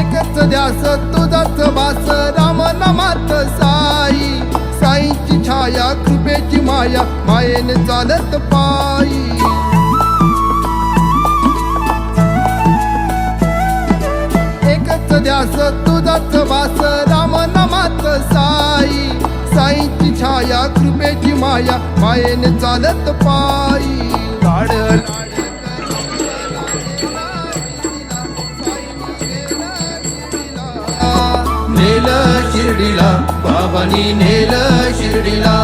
एकच ध्यास तुझाच वास राम नामात साई. साईची छाया कृपेची माया मायेने चालत पायी एकच ध्यास तुझाच वास राम नामात साई. साईची छाया कृपेची माया मायेने चालत पायी शिर्डीला. बाबानी नेल शिर्डीला.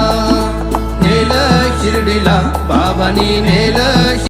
नेल शिर्डीला. बाबानी नेल